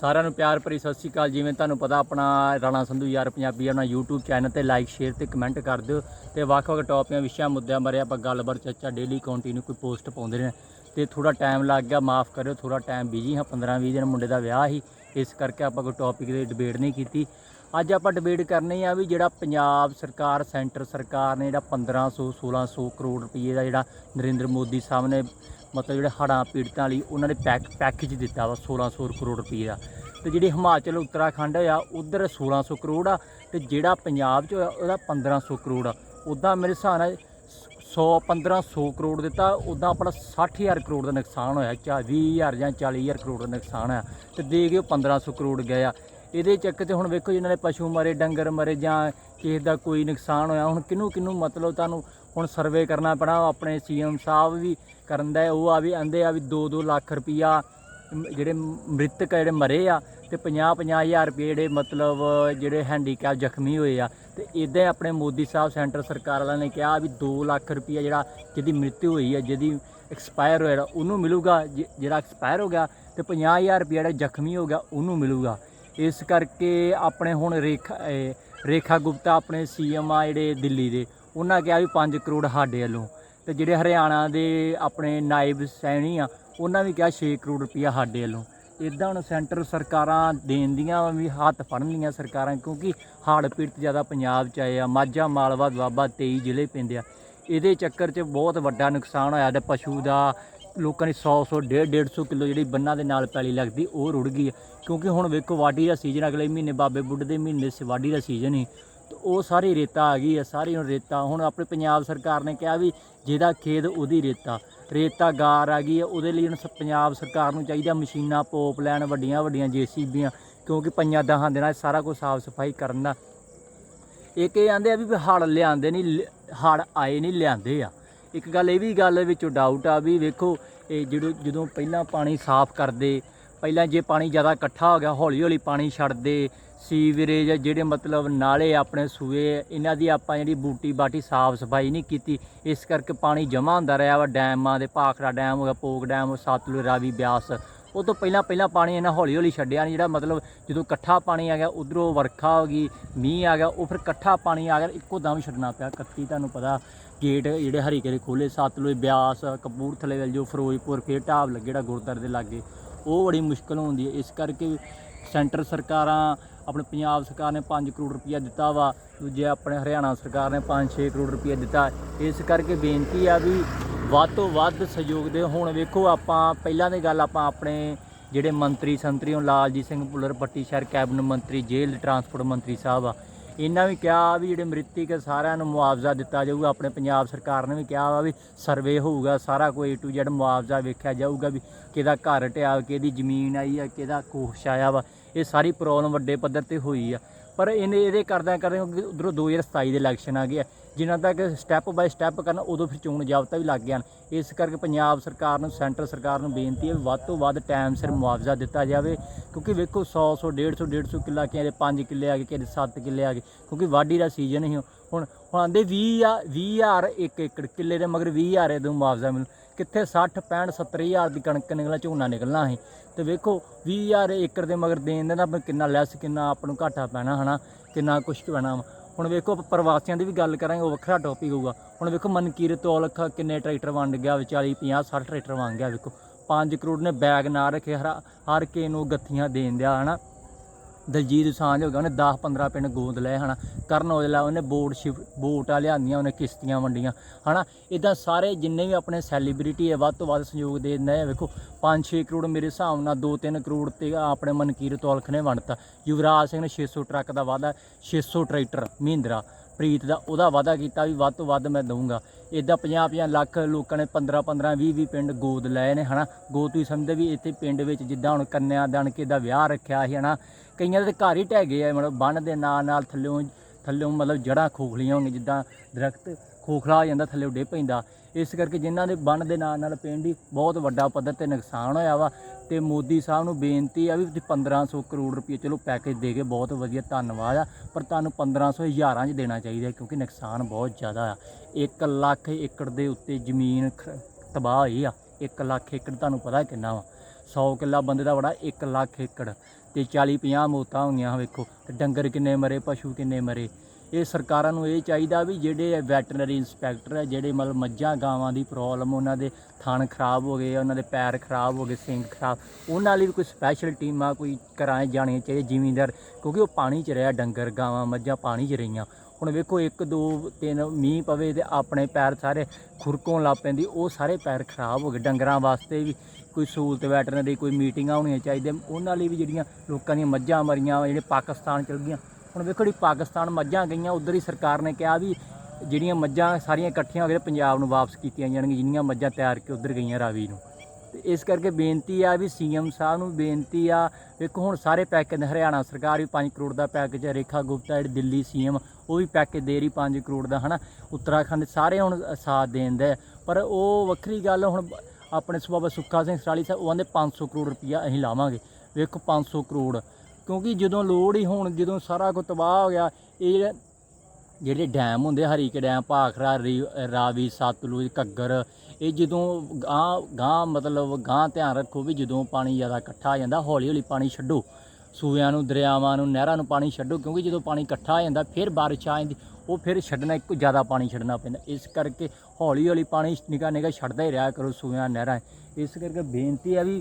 ਸਾਰਿਆਂ ਨੂੰ ਪਿਆਰ ਭਰੀ ਸਤਿ ਸ਼੍ਰੀ ਅਕਾਲ। ਜਿਵੇਂ ਤੁਹਾਨੂੰ ਪਤਾ, ਆਪਣਾ ਰਾਣਾ ਸੰਧੂ ਯਾਰ ਪੰਜਾਬੀ ਆਪਣਾ YouTube ਚੈਨਲ ਤੇ ਲਾਈਕ ਸ਼ੇਅਰ ਤੇ ਕਮੈਂਟ ਕਰ ਦਿਓ ਤੇ ਵੱਖ-ਵੱਖ ਟੌਪਿਕਾਂ ਵਿਸ਼ਿਆਂ, ਮੁੱਦਿਆਂ ਬਾਰੇ ਆਪਾਂ ਗੱਲਬਾਤ, ਚਰਚਾ ਡੇਲੀ ਕੰਟੀਨਿਊ ਕੋਈ ਪੋਸਟ ਪਾਉਂਦੇ ਨੇ। ਤੇ ਥੋੜਾ ਟਾਈਮ ਲੱਗ ਗਿਆ, ਮਾਫ ਕਰਿਓ ਥੋੜਾ ਟਾਈਮ ਬਿਜ਼ੀ ਹਾਂ 15-20 ਦਿਨ ਮੁੰਡੇ ਦਾ ਵਿਆਹ ਸੀ, ਇਸ ਕਰਕੇ ਆਪਾਂ ਕੋਈ ਟੌਪਿਕ ਦੇ ਡਿਬੇਟ ਨਹੀਂ ਕੀਤੀ। ਅੱਜ ਆਪਾਂ ਡਿਬੇਟ ਕਰਨੀ ਆ ਵੀ ਜਿਹੜਾ ਪੰਜਾਬ ਸਰਕਾਰ, ਸੈਂਟਰ ਸਰਕਾਰ ਨੇ ਜਿਹੜਾ 1500 1600 ਕਰੋੜ ਰੁਪਏ ਦਾ ਜਿਹੜਾ ਨਰਿੰਦਰ ਮੋਦੀ ਸਾਹਿਬ ਨੇ ਮਤਲਬ ਜਿਹੜੇ ਹੜ੍ਹਾਂ ਪੀੜਤਾਂ ਲਈ ਉਹਨਾਂ ਨੇ ਪੈਕ, ਪੈਕੇਜ ਦਿੱਤਾ ਵਾ 1600 ਕਰੋੜ ਰੁਪਏ ਦਾ। ਤੇ ਜਿਹੜੇ ਹਿਮਾਚਲ, ਉੱਤਰਾਖੰਡ ਆ, ਉਧਰ 1600 ਕਰੋੜ ਆ ਤੇ ਜਿਹੜਾ ਪੰਜਾਬ 'ਚ ਹੋਇਆ ਉਹਦਾ 1500 ਕਰੋੜ ਆ। ਉਦਾਂ ਮੇਰੇ ਹਿਸਾਬ ਨਾਲ 100 1500 ਕਰੋੜ ਦਿੱਤਾ ਉਦਾਂ ਆਪਣਾ 60000 ਕਰੋੜ ਦਾ ਨੁਕਸਾਨ ਹੋਇਆ ਚਾ 20000 ਜਾਂ 40000 ਕਰੋੜ ਦਾ ਨੁਕਸਾਨ ਆ ਤੇ ਦੇ ਗਏ ਉਹ 1500 ਕਰੋੜ ਗਏ ਆ। ਇਹਦੇ ਚੱਕ ਤੇ ਹੁਣ ਵੇਖੋ ਜਿਨ੍ਹਾਂ ਦੇ ਪਸ਼ੂ ਮਰੇ, ਡੰਗਰ ਮਰੇ ਜਾਂ ਕਿਸੇ ਦਾ ਕੋਈ ਨੁਕਸਾਨ ਹੋਇਆ। ਹੁਣ ਕਿਹਨੂੰ ਕਿਹਨੂੰ ਮਤਲਬ ਤੁਹਾਨੂੰ ਹੁਣ ਸਰਵੇ ਕਰਨਾ ਪੈਣਾ ਆਪਣੇ ਸੀਐਮ ਸਾਹਿਬ ਵੀ ਕਰਨ ਦਾ ਉਹ ਆ ਵੀ ਆਂਦੇ ਆ ਵੀ 2-2 ਲੱਖ ਰੁਪਈਆ ਜਿਹੜੇ ਮ੍ਰਿਤਕ ਆ, ਜਿਹੜੇ ਮਰੇ ਆ ਤੇ 50-50 ਹਜ਼ਾਰ ਰੁਪਏ ਜਿਹੜੇ ਮਤਲਬ ਜਿਹੜੇ ਹੈਂਡੀਕੈਪ ਜ਼ਖਮੀ ਹੋਏ ਆ। ਤੇ ਇਦਾਂ ਆਪਣੇ ਮੋਦੀ ਸਾਹਿਬ ਸੈਂਟਰ ਸਰਕਾਰ ਵਾਲਿਆਂ ਨੇ ਕਿਹਾ ਵੀ 2 ਲੱਖ ਰੁਪਈਆ ਜਿਹੜਾ ਜਿਹਦੀ ਮ੍ਰਿਤੂ ਹੋਈ ਆ, ਜਿਹਦੀ ਐਕਸਪਾਇਰ ਹੋਇਆ, ਉਹਨੂੰ ਮਿਲੂਗਾ, ਜਿ- ਜਿਹੜਾ ਐਕਸਪਾਇਰ ਹੋ ਗਿਆ ਤੇ 50000 ਰੁਪਈਆ ਜਿਹੜਾ ਜ਼ਖਮੀ ਹੋ ਗਿਆ, ਉਹਨੂੰ ਮਿਲੂਗਾ। ਇਸ ਕਰਕੇ ਆਪਣੇ ਹੁਣ ਰੇਖਾ ਰੇਖਾ ਗੁਪਤਾ ਆਪਣੇ ਸੀਐਮ ਆ ਜਿਹੜੇ ਦਿੱਲੀ ਦੇ, ਉਹਨਾਂ ਕਿਹਾ ਵੀ 5 ਕਰੋੜ ਸਾਡੇ ਵੱਲੋਂ। ਤੇ ਜਿਹੜੇ ਹਰਿਆਣਾ ਦੇ ਆਪਣੇ ਨਾਇਬ ਸੈਣੀ ਆ, ਉਹਨਾਂ ਵੀ ਕਿਹਾ 6 ਕਰੋੜ ਰੁਪਈਆ ਸਾਡੇ ਵੱਲੋਂ। ਇਦਾਂ ਹੁਣ ਸੈਂਟਰ ਸਰਕਾਰਾਂ ਦੇਣ ਦੀਆਂ ਵੀ ਹੱਥ ਫੜਨਗੀਆਂ ਸਰਕਾਰਾਂ, ਕਿਉਂਕਿ ਹਾੜ ਪੀੜਤ ਜ਼ਿਆਦਾ ਪੰਜਾਬ ਚ ਆਏ ਆ, ਮਾਝਾ, ਮਾਲਵਾ, ਦੁਆਬਾ 23 ਜ਼ਿਲ੍ਹੇ ਪੈਂਦੇ ਆ। ਇਹਦੇ ਚੱਕਰ 'ਚ ਬਹੁਤ ਵੱਡਾ ਨੁਕਸਾਨ ਹੋਇਆ, ਤੇ ਪਸ਼ੂ ਦਾ ਲੋਕਾਂ ਦੀ 100 100 150 150 ਕਿਲੋ ਜਿਹੜੀ ਬੰਨਾਂ ਦੇ ਨਾਲ ਪੈਲੀ ਲੱਗਦੀ, ਉਹ ਰੁੜ ਗਈ ਹੈ। ਕਿਉਂਕਿ ਹੁਣ ਵੇਖੋ ਵਾਢੀ ਦਾ ਸੀਜ਼ਨ ਅਗਲੇ ਮਹੀਨੇ ਬਾਬੇ ਬੁੱਢ ਦੇ ਮਹੀਨੇ ਸ, ਵਾਢੀ ਦਾ ਸੀਜ਼ਨ ਹੀ ਤੇ ਉਹ ਸਾਰੀ ਰੇਤਾ ਆ ਗਈ ਹੈ ਸਾਰੀ ਹੁਣ ਰੇਤਾ, ਹੁਣ ਆਪਣੇ ਪੰਜਾਬ ਸਰਕਾਰ ਨੇ ਕਿਹਾ ਵੀ ਜਿਹਦਾ ਖੇਤ ਉਹਦੀ ਰੇਤਾ। ਰੇਤਾ ਗਾਰ ਆ ਗਈ ਹੈ ਉਹਦੇ ਲਈ ਹੁਣ ਸ- ਪੰਜਾਬ ਸਰਕਾਰ ਨੂੰ ਚਾਹੀਦਾ ਮਸ਼ੀਨਾਂ, ਪੋਪ ਲੈਣ, ਵੱਡੀਆਂ ਵੱਡੀਆਂ ਜੀਸੀਬੀਆਂ, ਕਿਉਂਕਿ ਪੰਜਾਂ ਦਹਾਂ ਦਿਨਾਂ 'ਚ ਸਾਰਾ ਕੁਝ ਸਾਫ਼ ਸਫ਼ਾਈ ਕਰਨ ਦਾ। ਇੱਕ ਇਹ ਆਂਦੇ ਆ ਵੀ ਹੜ ਲਿਆਂਦੇ ਨਹੀਂ ਹੜ ਆਏ ਨਹੀਂ ਲਿਆਂਦੇ ਆ। ਇੱਕ ਗੱਲ ਇਹ ਵੀ ਗੱਲ ਵਿੱਚੋਂ ਡਾਊਟ ਆ ਵੀ ਵੇਖੋ, ਇਹ ਜਦੋਂ ਜਦੋਂ ਪਹਿਲਾਂ ਪਾਣੀ ਸਾਫ਼ ਕਰਦੇ ਪਹਿਲਾਂ ਜੇ ਪਾਣੀ ਜ਼ਿਆਦਾ ਇਕੱਠਾ ਹੋ ਗਿਆ ਹੌਲੀ ਹੌਲੀ ਪਾਣੀ ਛੱਡਦੇ, ਸੀਵਰੇਜ ਜਿਹੜੇ ਮਤਲਬ ਨਾਲੇ ਆਪਣੇ ਸੂਏ, ਇਹਨਾਂ ਦੀ ਆਪਾਂ ਜਿਹੜੀ ਬੂਟੀ ਬਾਟੀ ਸਾਫ਼ ਸਫ਼ਾਈ ਨਹੀਂ ਕੀਤੀ, ਇਸ ਕਰਕੇ ਪਾਣੀ ਜਮ੍ਹਾਂ ਹੁੰਦਾ ਰਿਹਾ ਵਾ ਡੈਮਾਂ ਦੇ, ਭਾਖੜਾ ਡੈਮ ਹੋ ਗਿਆ, ਪੋਕ ਡੈਮ, ਸਤਲੁਜ ਰਾਵੀ ਬਿਆਸ। ਉਹ ਤੋਂ ਪਹਿਲਾਂ ਪਹਿਲਾਂ ਪਾਣੀ ਇਹਨਾਂ ਹੌਲੀ ਹੌਲੀ ਛੱਡਿਆ ਨਹੀਂ ਜਿਹੜਾ ਮਤਲਬ ਜਦੋਂ ਇਕੱਠਾ ਪਾਣੀ ਆ ਗਿਆ, ਉਧਰੋਂ ਵਰਖਾ ਹੋ ਗਈ, ਮੀਂਹ ਆ ਗਿਆ, ਉਹ ਫਿਰ ਇਕੱਠਾ ਪਾਣੀ ਆ ਗਿਆ, ਇੱਕੋ ਦਮ ਛੱਡਣਾ ਪਿਆ ਕੱਤੀ ਤੁਹਾਨੂੰ ਪਤਾ, ਗੇਟ ਜਿਹੜੇ ਹਰੀਕੇ ਦੇ ਖੋਲੇ ਸਤਲੁਜ ਬਿਆਸ, ਕਪੂਰਥਲੇ ਵੱਲ ਜੋ ਫਿਰੋਜ਼ਪੁਰ, ਫੇਰ ਢਾਬ ਲੱਗੇ ਜਿਹੜਾ ਗੁਰਦੁਆਰੇ ਦੇ ਲਾਗੇ। ਉਹ ਬੜੀ ਮੁਸ਼ਕਲ ਹੁੰਦੀ ਹੈ। ਇਸ ਕਰਕੇ ਸੈਂਟਰ ਸਰਕਾਰਾਂ, ਆਪਣੇ ਪੰਜਾਬ ਸਰਕਾਰ ਨੇ 5 ਕਰੋੜ ਰੁਪਇਆ ਦਿੱਤਾ ਵਾ। ਦੂਜੇ ਆਪਣੇ ਹਰਿਆਣਾ ਸਰਕਾਰ ਨੇ 5-6 ਕਰੋੜ ਰੁਪਇਆ ਦਿੱਤਾ। ਇਸ ਕਰਕੇ ਬੇਨਤੀ ਆ ਵੀ ਵੱਧ ਤੋਂ ਵੱਧ ਸਹਿਯੋਗ ਦੇ ਹੁਣ ਵੇਖੋ ਆਪਾਂ, ਪਹਿਲਾਂ ਦੀ ਗੱਲ ਆਪਾਂ ਆਪਣੇ ਜਿਹੜੇ ਮੰਤਰੀ ਸੰਤਰੀ ਹੁਣ, ਲਾਲਜੀਤ ਸਿੰਘ ਭੁੱਲਰ, ਪੱਟੀ ਸ਼ਹਿਰ ਕੈਬਨਿਟ ਮੰਤਰੀ, ਜੇਲ੍ਹ ਟਰਾਂਸਪੋਰਟ ਮੰਤਰੀ ਸਾਹਿਬ ਆ। ਇਹਨਾਂ ਵੀ ਕਿਹਾ ਵੀ ਜਿਹੜੇ ਮ੍ਰਿਤਕ ਸਾਰਿਆਂ ਨੂੰ ਮੁਆਵਜ਼ਾ ਦਿੱਤਾ ਜਾਊਗਾ, ਆਪਣੇ ਪੰਜਾਬ ਸਰਕਾਰ ਨੇ ਵੀ ਕਿਹਾ ਵਾ ਵੀ ਸਰਵੇ ਹੋਊਗਾ, ਸਾਰਾ ਕੋਈ ਏ ਟੂ Z ਮੁਆਵਜ਼ਾ ਵੇਖਿਆ ਜਾਊਗਾ ਵੀ ਕਿਹਦਾ ਘਰ ਟਿਆ ਕਿਹਦੀ ਜ਼ਮੀਨ ਆਈ ਆ, ਕਿਹਦਾ ਕੋਸ਼ ਆਇਆ ਵਾ, ਇਹ ਸਾਰੀ ਪ੍ਰੋਬਲਮ ਵੱਡੇ ਪੱਧਰ ਤੇ ਹੋਈ ਆ। ਪਰ ਇਹਨੇ ਇਹਦੇ ਕਰਦਿਆਂ ਕਰਦੇ ਉਧਰੋਂ 2027 ਦੇ ਇਲੈਕਸ਼ਨ ਆ ਗਏ ਆ ਜਿਨ੍ਹਾਂ ਤੱਕ ਸਟੈਪ ਬਾਈ ਸਟੈਪ ਕਰਨ, ਉਦੋਂ ਫਿਰ ਚੋਣ ਜਾਬਤਾ ਵੀ ਲੱਗ ਗਿਆ। ਇਸ ਕਰਕੇ ਪੰਜਾਬ ਸਰਕਾਰ ਨੂੰ, ਸੈਂਟਰ ਸਰਕਾਰ ਨੂੰ ਬੇਨਤੀ ਹੈ ਵੀ ਵੱਧ ਤੋਂ ਵੱਧ ਟਾਈਮ ਸਿਰ ਮੁਆਵਜ਼ਾ ਦਿੱਤਾ ਜਾਵੇ। ਕਿਉਂਕਿ ਵੇਖੋ 100 100 150 150 ਕਿੱਲਾ ਕਿਸੇ ਦੇ 5 ਕਿੱਲੇ ਆ ਗਏ ਕਿਸੇ ਦੇ 7 ਕਿੱਲੇ ਆ ਗਏ। ਕਿਉਂਕਿ ਵਾਢੀ ਦਾ ਸੀਜ਼ਨ ਹੀ ਹੁਣ ਹੁਣ ਆਂਦੇ 20 ਆ 20000 ਇੱਕ ਏਕੜ ਕਿੱਲੇ ਦੇ, ਮਗਰ 20000 ਇਹਦੋਂ ਮੁਆਵਜ਼ਾ ਮਿਲ। ਕਿੱਥੇ 60 65 70000 ਦੀ ਕਣਕ ਨਿਕਲਣਾ, ਝੋਨਾ ਨਿਕਲਣਾ ਸੀ। ਤੇ ਵੇਖੋ 20000 ਏਕੜ ਦੇ ਮਗਰ ਦੇਣ ਦੇ ਕਿੰਨਾ ਲੈਸ ਕਿੰਨਾ ਆਪ ਨੂੰ ਘਾਟਾ ਪੈਣਾ, ਹਨਾ? ਕਿੰਨਾ ਕੁਛ ਪੈਣਾ ਵਾ। ਹੁਣ ਵੇਖੋ ਆਪਾਂ ਪ੍ਰਵਾਸੀਆਂ ਦੀ ਵੀ ਗੱਲ ਕਰਾਂਗੇ, ਉਹ ਵੱਖਰਾ ਟੌਪਿਕ ਹੋਊਗਾ। ਹੁਣ ਵੇਖੋ ਮਨਕੀਰਤ ਔਲਖ ਕਿੰਨੇ ਟਰੈਕਟਰ ਵੰਡ ਗਿਆ 40 50 60 ਟਰੈਕਟਰ ਵੰਡ ਗਿਆ, ਵੇਖੋ। 5 ਕਰੋੜ ਨੇ ਬੈਗ ਨਾ ਰੱਖੇ, ਹਰ ਹਰ ਕੇ ਨੂੰ ਗੱਥੀਆਂ ਦੇਣ ਦਿਆ, ਹਨਾ? ਦਲਜੀਤ ਸਾਂਝ ਹੋ ਗਿਆ, ਉਹਨੇ 10 15 ਪਿੰਡ ਗੋਦ ਲਏ ਹਨਾ। ਕਰਨ ਔਜਲਾ ਉਹਨੇ ਬੋਟ ਸ਼ਿਫ, ਬੋਟਾਂ ਲਿਆਂਦੀਆਂ, ਉਹਨੇ ਕਿਸ਼ਤੀਆਂ ਵੰਡੀਆਂ। ਹਨਾ ਇਦਾਂ ਸਾਰੇ ਜਿੰਨੇ ਵੀ ਆਪਣੇ ਸੈਲੀਬ੍ਰਿਟੀ ਹੈ ਵੱਧ ਤੋਂ ਵੱਧ ਸਹਿਯੋਗ ਦੇ ਦਿੰਦੇ ਆ। ਵੇਖੋ 5-6 ਕਰੋੜ ਮੇਰੇ ਹਿਸਾਬ ਨਾਲ 2-3 ਕਰੋੜ ਤੇ ਆਪਣੇ ਮਨਕੀਰਤ ਔਲਖ ਨੇ ਵੰਡਤਾ। ਯੁਵਰਾਜ ਸਿੰਘ ਨੇ 600 ਟਰੱਕ ਦਾ ਵਾਅਦਾ 600 ਟਰੈਕਟਰ, ਮਹਿੰਦਰਾ, ਪ੍ਰੀਤ ਦਾ ਉਹਦਾ ਵਾਅਦਾ ਕੀਤਾ ਵੀ ਵੱਧ ਤੋਂ ਵੱਧ ਮੈਂ ਦਊਂਗਾ। ਇਦਾਂ 50-50 ਲੱਖ ਲੋਕਾਂ ਨੇ 15-15 20-20 ਪਿੰਡ ਗੋਦ ਲਏ ਨੇ, ਹਨਾ। ਗੋਦ ਤੁਸੀਂ ਸਮਝਦੇ ਵੀ ਇੱਥੇ ਪਿੰਡ ਵਿੱਚ ਜਿੱਦਾਂ ਹੁਣ ਕੰਨਿਆ ਦਣਕੇ ਦਾ ਵਿਆਹ ਰੱਖਿਆ ਸੀ, ਹਨਾ। ਕਈਆਂ ਦੇ ਤਾਂ ਘਰ ਹੀ ਢਹਿ ਗਏ ਆ, ਮਤਲਬ ਬੰਨ ਦੇ ਨਾਲ ਨਾਲ ਥੱਲਿਓਂ ਥੱਲਿਓਂ ਮਤਲਬ ਜੜਾਂ ਖੋਖਲੀਆਂ ਹੋਣਗੀਆਂ, ਜਿੱਦਾਂ ਦਰਖਤ ਖੋਖਲਾ ਹੋ ਜਾਂਦਾ, ਥੱਲੇ ਡੇ ਪੈਂਦਾ। ਇਸ ਕਰਕੇ ਜਿਨ੍ਹਾਂ ਦੇ ਬੰਨ ਦੇ ਨਾਲ ਨਾਲ ਪਿੰਡ ਹੀ ਬਹੁਤ ਵੱਡਾ ਪੱਧਰ ਤੇ ਨੁਕਸਾਨ ਹੋਇਆ ਵਾ। ਤੇ ਮੋਦੀ ਸਾਹਿਬ ਨੂੰ ਬੇਨਤੀ ਆ ਵੀ ਤੁਸੀਂ 1500 ਕਰੋੜ ਰੁਪਏ, ਚਲੋ ਪੈਕੇਜ ਦੇ ਕੇ ਬਹੁਤ ਵਧੀਆ ਧੰਨਵਾਦ ਆ, ਪਰ ਤੁਹਾਨੂੰ 1500 ਹਜ਼ਾਰਾਂ 'ਚ ਦੇਣਾ ਚਾਹੀਦਾ ਕਿਉਂਕਿ ਨੁਕਸਾਨ ਬਹੁਤ ਜ਼ਿਆਦਾ ਆ। 1 ਲੱਖ ਏਕੜ ਦੇ ਉੱਤੇ ਜ਼ਮੀਨ ਖ- ਤਬਾਹ ਹੋਈ ਆ। 1 ਲੱਖ ਏਕੜ ਤੁਹਾਨੂੰ ਪਤਾ ਕਿੰਨਾ ਵਾ। 100 ਕਿੱਲਾ ਬੰਦੇ ਦਾ ਬੜਾ 1 ਲੱਖ ਏਕੜ। ਤੇ 40 50 ਮੌਤਾਂ ਹੋਈਆਂ ਵੇਖੋ, ਤੇ ਡੰਗਰ ਕਿੰਨੇ ਮਰੇ, ਪਸ਼ੂ ਕਿੰਨੇ ਮਰੇ। ਇਹ ਸਰਕਾਰਾਂ ਨੂੰ ਇਹ ਚਾਹੀਦਾ ਵੀ ਜਿਹੜੇ ਵੈਟਰਨਰੀ ਇੰਸਪੈਕਟਰ ਹੈ ਜਿਹੜੇ ਮਤਲਬ ਮੱਝਾਂ ਗਾਵਾਂ ਦੀ ਪ੍ਰੋਬਲਮ, ਉਹਨਾਂ ਦੇ ਥਣ ਖਰਾਬ ਹੋ ਗਏ, ਉਹਨਾਂ ਦੇ ਪੈਰ ਖਰਾਬ ਹੋ ਗਏ, ਸਿੰਗ ਖਰਾਬ, ਉਹਨਾਂ ਲਈ ਵੀ ਕੋਈ ਸਪੈਸ਼ਲ ਟੀਮਾਂ ਕੋਈ ਕਰਾਏ ਜਾਣੀਆਂ ਚਾਹੀਦੀਆਂ, ਜ਼ਿਮੀਂਦਾਰ, ਕਿਉਂਕਿ ਉਹ ਪਾਣੀ 'ਚ ਰਿਹਾ, ਡੰਗਰ, ਗਾਵਾਂ, ਮੱਝਾਂ ਪਾਣੀ 'ਚ ਰਹੀਆਂ। ਹੁਣ ਵੇਖੋ, ਇੱਕ, ਦੋ, ਤਿੰਨ, ਮੀਂਹ ਪਵੇ ਤੇ ਆਪਣੇ ਪੈਰ ਸਾਰੇ ਖੁਰਕੋਂ ਲੱਗ ਪੈਂਦੀ, ਉਹ ਸਾਰੇ ਪੈਰ ਖਰਾਬ ਹੋ ਗਏ, ਡੰਗਰਾਂ ਵਾਸਤੇ ਵੀ। ਕੋਈ ਸਹੂਲਤ ਵੈਟਰਨਰੀ, ਕੋਈ ਮੀਟਿੰਗਾਂ ਹੋਣੀਆਂ ਚਾਹੀਦੀਆਂ, ਉਹਨਾਂ ਲਈ ਵੀ ਜਿਹੜੀਆਂ ਲੋਕਾਂ ਦੀਆਂ ਮੱਝਾਂ ਮਰੀਆਂ ਜਿਹੜੇ ਪਾਕਿਸਤਾਨ ਚਲ ਗਈਆਂ। ਹੁਣ ਵੇਖੋ ਜਿਹੜੀ ਪਾਕਿਸਤਾਨ ਮੱਝਾਂ ਗਈਆਂ, ਉਧਰ ਹੀ ਸਰਕਾਰ ਨੇ ਕਿਹਾ ਵੀ ਜਿਹੜੀਆਂ ਮੱਝਾਂ ਸਾਰੀਆਂ ਇਕੱਠੀਆਂ ਹੋ ਕੇ ਪੰਜਾਬ ਨੂੰ ਵਾਪਸ ਕੀਤੀਆਂ ਜਾਣਗੀਆਂ, ਜਿੰਨੀਆਂ ਮੱਝਾਂ ਤਿਆਰ ਕੇ ਉਧਰ ਗਈਆਂ ਰਾਵੀ ਨੂੰ। ਤੇ ਇਸ ਕਰਕੇ ਬੇਨਤੀ ਆ ਵੀ ਸੀਐਮ ਸਾਹਿਬ ਨੂੰ ਬੇਨਤੀ ਆ, ਵੇਖੋ ਹੁਣ ਸਾਰੇ ਪੈਕੇਜ, ਹਰਿਆਣਾ ਸਰਕਾਰ ਵੀ 5 ਕਰੋੜ ਦਾ ਪੈਕੇਜ ਹੈ ਰੇਖਾ ਗੁਪਤਾ, ਜਿਹੜੀ ਦਿੱਲੀ ਸੀਐਮ, ਉਹ ਵੀ ਪੈਕੇਜ ਦੇ ਰਹੀ 5 ਕਰੋੜ ਦਾ, ਹਨਾ? ਉੱਤਰਾਖੰਡ ਸਾਰੇ ਹੁਣ ਸਾਥ ਦੇਂਦੇ ਪਰ ਉਹ ਵੱਖਰੀ ਗੱਲ ਹੁਣ ਆਪਣੇ ਸੁਬਾਬਾ ਸੁੱਖਾ ਸਿੰਘ ਸਰਾਲੀ ਸਾਹਿਬ, ਉਹ ਕਹਿੰਦੇ 500 ਕਰੋੜ ਰੁਪਈਆ ਅਸੀਂ ਲਾਵਾਂਗੇ। ਵੇਖੋ 500 ਕਰੋੜ। ਕਿਉਂਕਿ ਜਦੋਂ ਲੋੜ ਹੀ ਹੁਣ, ਜਦੋਂ ਸਾਰਾ ਕੁਝ ਤਬਾਹ ਹੋ ਗਿਆ, ਇਹ ਜਿਹੜੇ- ਜਿਹੜੇ ਡੈਮ ਹੁੰਦੇ ਹਰੀਕੇ ਡੈਮ, ਭਾਖਰਾ, ਰੀ- ਰਾਵੀ, ਸਤਲੁਜ, ਘੱਗਰ, ਇਹ ਜਦੋਂ ਗਾਂ ਗਾਂ ਮਤਲਬ ਗਾਂ ਧਿਆਨ ਰੱਖੋ ਵੀ ਜਦੋਂ ਪਾਣੀ ਜ਼ਿਆਦਾ ਇਕੱਠਾ ਆ ਜਾਂਦਾ ਹੌਲੀ ਹੌਲੀ ਪਾਣੀ ਛੱਡੋ। ਸੂਇਆਂ ਨੂੰ, ਦਰਿਆਵਾਂ ਨੂੰ, ਨਹਿਰਾਂ ਨੂੰ ਪਾਣੀ ਛੱਡੋ, ਕਿਉਂਕਿ ਜਦੋਂ ਪਾਣੀ ਇਕੱਠਾ ਆ ਜਾਂਦਾ, ਫਿਰ ਬਾਰਿਸ਼ ਆ ਜਾਂਦੀ, ਉਹ ਫਿਰ ਛੱਡਣਾ, ਇੱਕੋ ਜ਼ਿਆਦਾ ਪਾਣੀ ਛੱਡਣਾ ਪੈਂਦਾ। ਇਸ ਕਰਕੇ ਹੌਲੀ ਹੌਲੀ ਪਾਣੀ ਨਿਕਾ ਨਿਕਾ ਛੱਡਦਾ ਹੀ ਰਿਹਾ ਕਰੋ ਸੂਆਂ ਨਹਿਰਾਂ। ਇਸ ਕਰਕੇ ਬੇਨਤੀ ਹੈ ਵੀ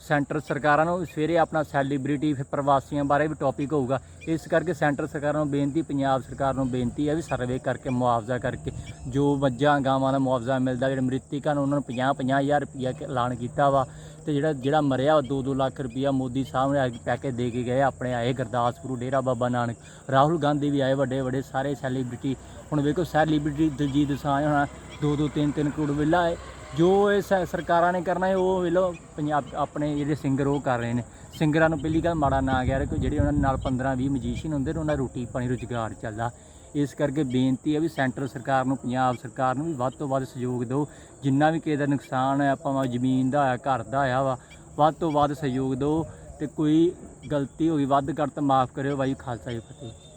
ਸੈਂਟਰ ਸਰਕਾਰਾਂ ਨੂੰ ਸਵੇਰੇ ਆਪਣਾ ਸੈਲੀਬ੍ਰਿਟੀ ਫਿਰ ਪ੍ਰਵਾਸੀਆਂ ਬਾਰੇ ਵੀ ਟੌਪਿਕ ਹੋਊਗਾ। ਇਸ ਕਰਕੇ ਸੈਂਟਰ ਸਰਕਾਰਾਂ ਨੂੰ ਬੇਨਤੀ, ਪੰਜਾਬ ਸਰਕਾਰ ਨੂੰ ਬੇਨਤੀ ਹੈ ਵੀ ਸਰਵੇ ਕਰਕੇ, ਮੁਆਵਜ਼ਾ ਕਰਕੇ, ਜੋ ਮੱਝਾਂ, ਗਾਵਾਂ ਦਾ ਮੁਆਵਜ਼ਾ ਮਿਲਦਾ, ਜਿਹੜੇ ਮ੍ਰਿਤਕਾਂ ਨੂੰ ਉਹਨਾਂ ਨੂੰ 50 50 ਹਜ਼ਾਰ ਰੁਪਈਆ ਐਲਾਨ ਕੀਤਾ ਵਾ ਤੇ ਜਿਹੜਾ ਜਿਹੜਾ ਮਰਿਆ ਉਹ 2-2 ਲੱਖ ਰੁਪਈਆ ਮੋਦੀ ਸਾਹਿਬ ਨੇ ਪੈਕੇਜ ਦੇ ਕੇ ਗਏ ਆਪਣੇ ਆਏ ਗੁਰਦਾਸਪੁਰ, ਡੇਰਾ ਬਾਬਾ ਨਾਨਕ। ਰਾਹੁਲ ਗਾਂਧੀ ਵੀ ਆਏ ਵੱਡੇ ਵੱਡੇ ਸਾਰੇ ਸੈਲੀਬ੍ਰਿਟੀ ਹੁਣ ਵੇਖੋ ਸੈਲੀਬ੍ਰਿਟੀ ਦਲਜੀਤ ਦੋਸਾਂਝ ਹੋਣਾ 2-2 3-3 ਕਰੋੜ ਵਿਲਾ ਹੈ। ਜੋ ਇਹ ਸ- ਸਰਕਾਰਾਂ ਨੇ ਕਰਨਾ ਹੈ, ਉਹ ਵੇਲੋ ਪੰਜਾਬ, ਆਪਣੇ ਜਿਹੜੇ ਸਿੰਗਰ ਉਹ ਕਰ ਰਹੇ ਨੇ। ਸਿੰਗਰਾਂ ਨੂੰ ਪਹਿਲੀ ਗੱਲ ਮਾੜਾ ਨਾ ਗਿਆ ਕਿ ਜਿਹੜੇ ਉਹਨਾਂ ਦੇ ਨਾਲ 15 20 ਮਜੀਸ਼ੀਅਨ ਹੁੰਦੇ ਨੇ, ਉਹਨਾਂ ਦਾ ਰੋਟੀ ਪਾਣੀ ਰੁਜ਼ਗਾਰ ਚੱਲਦਾ। ਇਸ ਕਰਕੇ ਬੇਨਤੀ ਹੈ ਵੀ ਸੈਂਟਰ ਸਰਕਾਰ ਨੂੰ, ਪੰਜਾਬ ਸਰਕਾਰ ਨੂੰ ਵੀ ਵੱਧ ਤੋਂ ਵੱਧ ਸਹਿਯੋਗ ਦਿਓ। ਜਿੰਨਾ ਵੀ ਕਿਸੇ ਦਾ ਨੁਕਸਾਨ ਹੈ ਭਾਵੇਂ ਜ਼ਮੀਨ ਦਾ ਹੋਇਆ, ਘਰ ਦਾ ਹੋਇਆ ਵਾ, ਵੱਧ ਤੋਂ ਵੱਧ ਸਹਿਯੋਗ ਦਿਓ ਤੇ ਕੋਈ ਗਲਤੀ ਹੋ ਗਈ, ਵੱਧ ਘੱਟ ਮਾਫ ਕਰਿਓ ਬਾਈ ਖਾਲਸਾ ਜੀ ਫਤਿਹ।